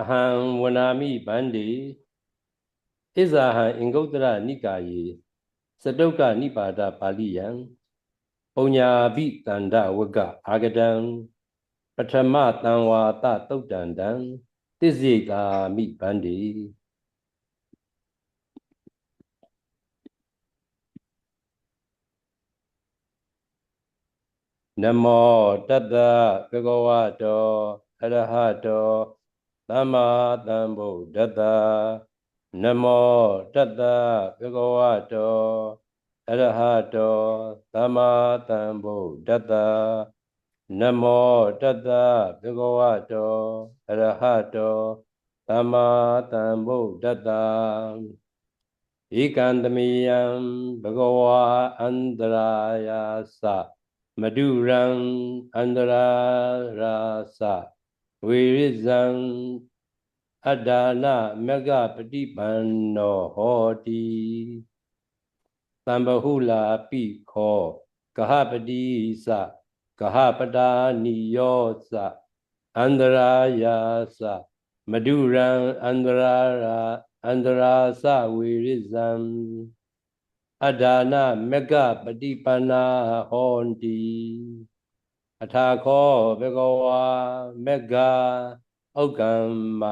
အဟံဝနာမိဗန္တိဣဇာဟံအင်္ဂုတ္တရနိကာယေစတုတ်ကနိပါဒပါဠိယံပုညာဘိတန္တဝကအာဂတံပထမတံဝါတတုတ်တန္တံတစ္ဆိကာမိဗန္တိနမောတတ္တဘဂဝတောအရဟတော သမ္မာသမ္ဗုဒ္ဓတ္တနမောတတ္တဘဂဝတောအရဟတောသမ္မာသမ္ဗုဒ္ဓတ္တနမောတတ္တဘဂဝတောအရဟတောသမ္မာသမ္ဗုဒ္ဓတ္တဧကံတမိယံဘဂဝါအန္တရာယာသမဒုရံအန္တရာရာသ ဝေရိဇံအတ္ဒါနမဂပฏิပန္နောဟောတိသံဘဟုလာပိခောကဟပတိသကဟပတာနိယောသအန္တရာယာသမဒုရံအန္တရာရာအန္တရာသဝေရိဇံအတ္ဒါနမဂပฏิပန္နာဟောတိ အထာခောဘဂဝါမဂဩကမ္မ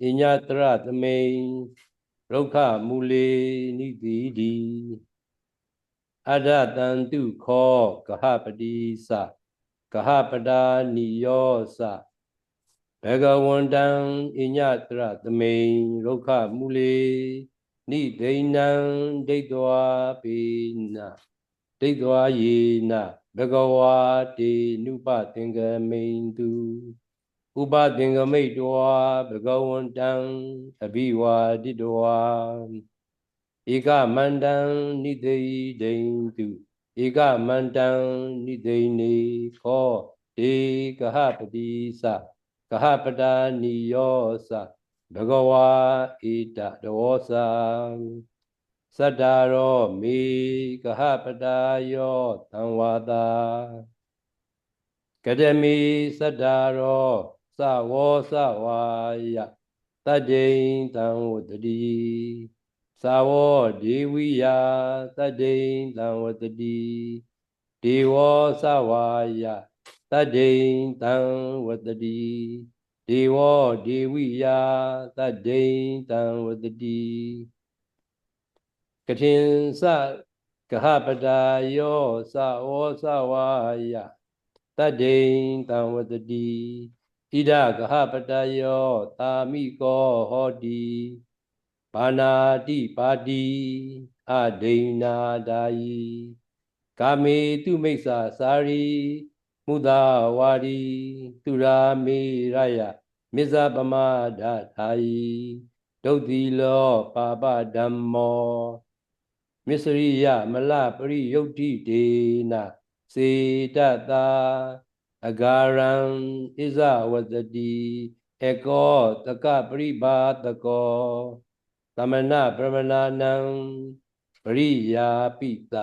ဣညတရသမိန်ရုခမူလေနိတိဒီအဒတံတုခောကဟပတိသကဟပတာနိယောသဘဂဝန္တံဣညတရသမိန်ရုခမူလေနိဒိဏံဒိဋ္ဌဝါပိန ဒိဋ္ဌဝါယေနဘဂဝါတေနုပသင်္ကမိန်တုဥပသင်္ကမိတ်တောဘဂဝန္တံအဘိဝါတိတောဧကမန္တံနိသိဒိန်တုဧကမန္တံနိသိနေခောဒေကဟပတိသကဟပတာနိယောသဘဂဝါဣတတောသ သတ္တာရောမေကဟပတာယောသံဝါတာကတမိသတ္တာရောသဝောသဝါယတတ္တိံတံဝတတိသာဝောဒေဝိယတတ္တိံတံဝတတိဒေဝောသဝါယတတ္တိံတံဝတတိဒေဝောဒေဝိယတတ္တိံတံဝတတိ ကထင်စကဟပတာယောသဝောသဝါယတတ္တိံတံဝတတိဣဒကဟပတယောသာမိကောဟောတိပါဏာတိပါတိအဒိဏာဒာယီကာမေတုမိစ္ဆာစာရီမုဒဝါရီသူရာမေရယမစ္ဆပမဒထာယီဒုတ်တိလောပါပဓမ္မော မစ္စရိယမလပရိယုတ်တိဒေနစေတတာအဂါရံဣဇဝတတိအကောတကပရိပါတကောသမဏပရမဏနံပရိယာပိတ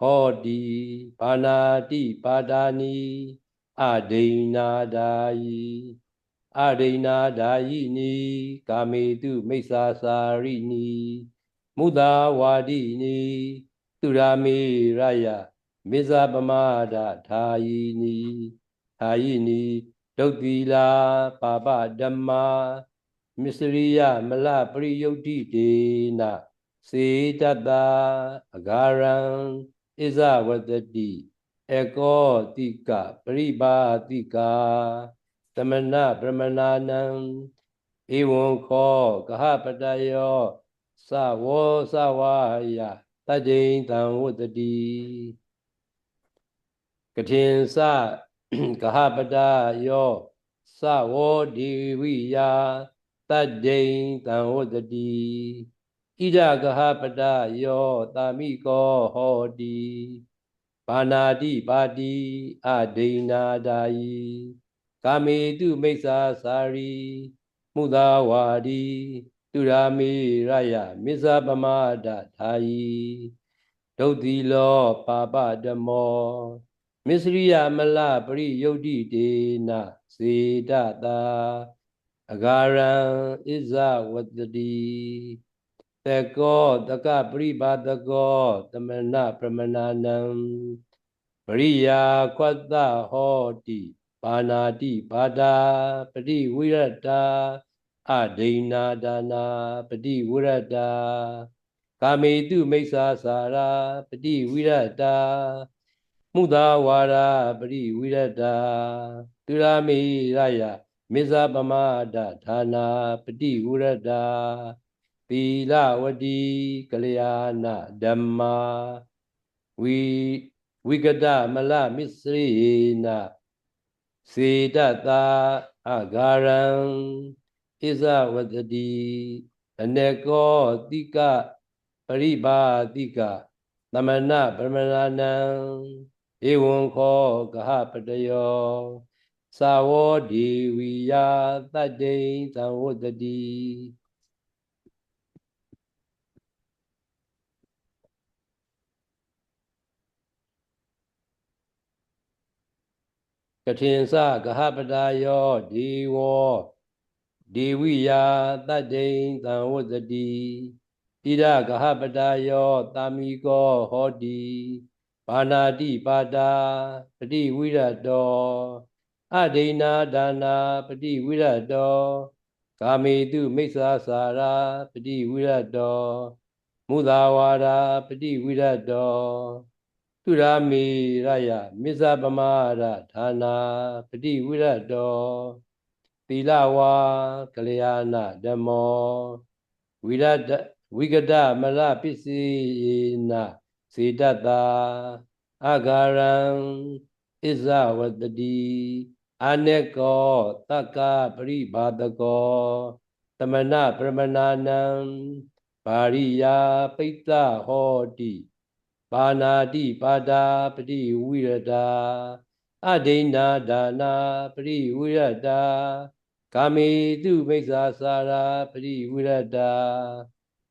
ဟောတိဘာနာတိပါဒာနီအဒိနာဒာယီအဒိနာဒာယိနီကာမေတုမိစ္ဆာစာရိနီ မုဒာဝါဒိနီသူရာမေရယမေဇပမဒထာယီနီထာယီနီဒုတ်တိလာပါပဓမ္မာမစ္စရိယမလပရိယုတ်တိဒေနစေတတအဂါရံဣဇဝတတိအကောတိကပရိပါတိကာသမဏဗြဟ္မနာနံဧဝံခောကဟပတယော သဝောသဝါယတတ္တိံတံဝတ္တိကထင်စကဟပတယောသဝောဒီဝိယတတ္တိံတံဝတတိဣဒကဟပတယောတာမိကောဟောတိဘာနာတိပါတိအဒိဏာဒာယီကာမေတုမိစ္ဆာစာရီ မုသာဝါဒီ သူရာမေရယမစ္ဆပမဒထာယီဒုတ်တိလောပါပဓမ္မောမစ္စရိယမလပရိယုတ်တိဒေနစေတတာအဂါရံဣဇဝတ္တိတကောတကပရိပါတကောသမဏပရမနာနံပရိယာခွတ္တဟောတိပါဏာတိပါဒာပတိဝိရတာ အဒိနာဒါနာပတိဝိရတာကာမေတုမိစ္ဆာစာရာပတိဝိရတာမုသာဝါရာပရိဝိရတာသူရာမေရယမေဇာပမဒဌာနာပတိဝိရတာသီလဝတိကလျာဏဓမ္မာဝီဝိကတမလမစ္စရိနစေတတာအဂါရံ ဣဇဝတတိအနေကောတိကပရိပါတိကသမဏပရမဏနံဧဝံခောကဟပတယောသာဝောဒီဝိယတတ္တိသံဝတ္တိကထင်စကဟပတာယောဒီဝော ဒီဝိယတတ္တိသံဝတ္တိဣဒကဟပတာယောတာမိကောဟောတိဘာနာတိပါတာပတိဝိရတောအဒိနာဒါနာပတိဝိရတောကာမေတုမိစ္ဆာစာရာပတိဝိရတောမုသာဝါရာပတိဝိရတောသူရာမေရယမစ္ဆပမာရဌာနာပတိဝိရတော သီလဝါကလျာဏဓမ္မောဝိရတဝိကတမလပစ္စည်းနာစေတတာအဂါရံဣဇဝတတိအနကောတက္ကပရိဘာတကောသမဏပရမနာနံပါရိယာပိတ္တဟောတိပါဏာတိပါဒာပတိဝိရတာ အဒိဏဒါနာပရိဝိရတာကာမေတုမိစ္ဆာစာရာပရိဝိရတာ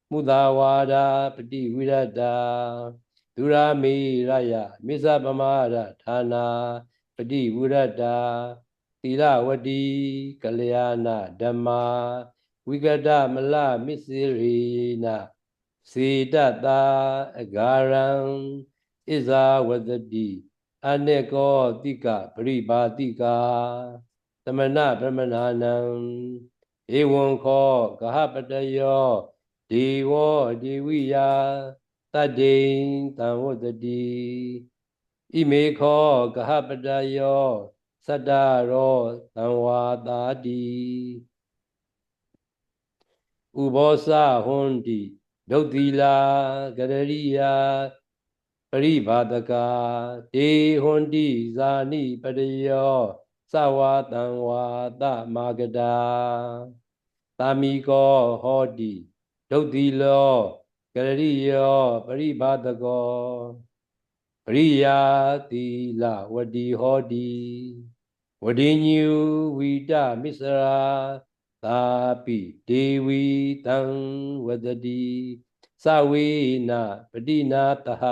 မုသာဝါဒာပတိဝိရတာဒုရာမေရယမိစ္ဆပမာရဌာနာပတိဝိရတာသီလဝတိကလျာဏဓမ္မာဝိကတမလမစ္စရိနာစေတတာအဂါရံဣဇာဝတတိ အနကောတိကပရိပါတိကာသမဏဗမနာနံဧဝံခောကဟပတယောဒေဝောဒေဝိယတတ္တိတံဝတတိဣမေခောကဟပတယောသတ္တရောသံဝါတာတိဥဘောစဟွန်တိဒုတ်တိလာကရရိယာ ပရိဘာတကာဒေဟွန်တိဇာနိပတယောသဝါတံဝါတမာဂတာသာမိကောဟောတိဒုတ်တိလောကရရိယောပရိဘာတကောပရိယာတိလဝတိဟောတိဝတိညူဝိတမစ္စရာသာပိဒေဝီတံဝတတိ သဝေနပတိနာတဟ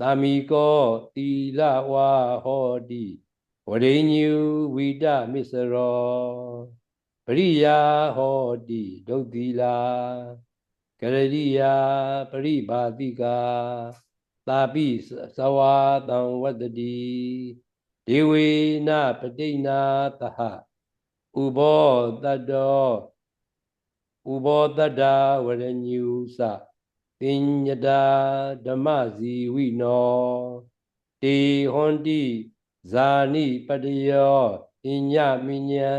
သာမိကောတီလဝါဟောတိဝရိညူဝိတမစ္စရောပရိယာဟောတိဒုတ်တိလာကရရိယာပရိဘာတိကာသာပိသဝါတံဝတတိဒေဝေနပတိနာတဟဥဘောတတ္တော ဥဘောတတ္တာဝရညုသပညတာဓမ္မဇီဝိနောတေဟွန်တိဇာနိပတယောအညမိညံ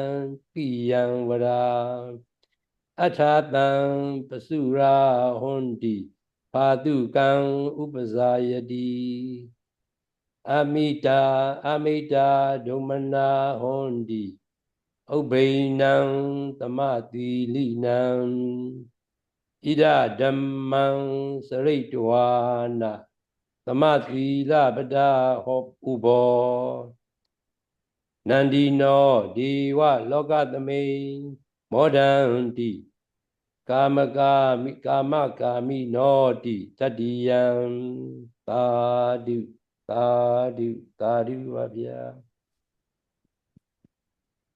ပိယံဝရာအထာတံပစုရာဟွန်တိပါတုကံဥပဇာယတိအမိတာအမိတာဒုမနာဟွန်တိ ဥပ္ပိနံသမတိလိနံဣဒဓမ္မံစရိတဝါနသမသီလပဒဟောဥဘောနန္ဒီနောဒီဝလောကသမိမောဒန္တိကာမကာမိကာမကာမိနောတိတတ္တိယံသာဓုသာဓုသာဓုပါဗျာ